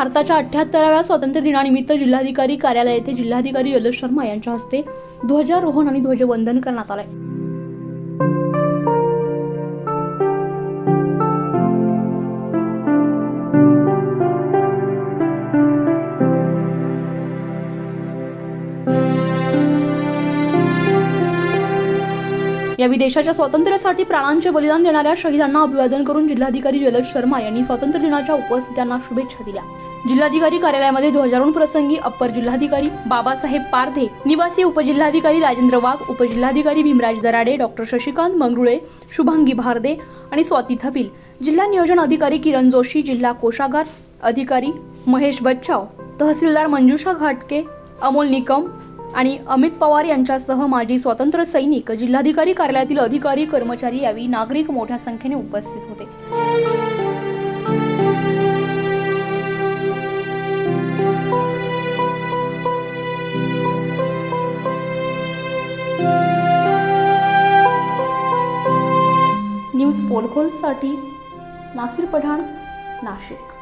भारताच्या अठ्याहत्तराव्या स्वातंत्र्य दिनानिमित्त जिल्हाधिकारी कार्यालय येथे जिल्हाधिकारी जलज शर्मा यांच्या हस्ते ध्वजारोहण आणि ध्वजवंदन करण्यात आलंय. यावेळी देशाच्या स्वातंत्र्यासाठी प्राणांचे बलिदान देणाऱ्या शहीदांना अभिवादन करून जिल्हाधिकारी जलद शर्मा यांनी स्वातंत्र्य दिनाच्या उपस्थितांना शुभेच्छा दिल्या. जिल्हाधिकारी कार्यालयामध्ये ध्वजारोहण प्रसंगी अप्पर जिल्हाधिकारी बाबासाहेब पारधे निवासी उपजिल्हाधिकारी राजेंद्र वाघ उपजिल्हाधिकारी भीमराज दराडे डॉक्टर शशिकांत मंगरुळे शुभांगी भारदे आणि स्वाती थविल जिल्हा नियोजन अधिकारी किरण जोशी जिल्हा कोषागार अधिकारी महेश बच्चाव तहसीलदार मंजुषा घाटके अमोल निकम आणि अमित पवार यांच्यासह माजी स्वातंत्र्य सैनिक जिल्हाधिकारी कार्यालयातील अधिकारी कर्मचारी यावेळी नागरिक मोठ्या संख्येने उपस्थित होते. न्यूज पोलखोलसाठी नासिर पठाण नाशिक.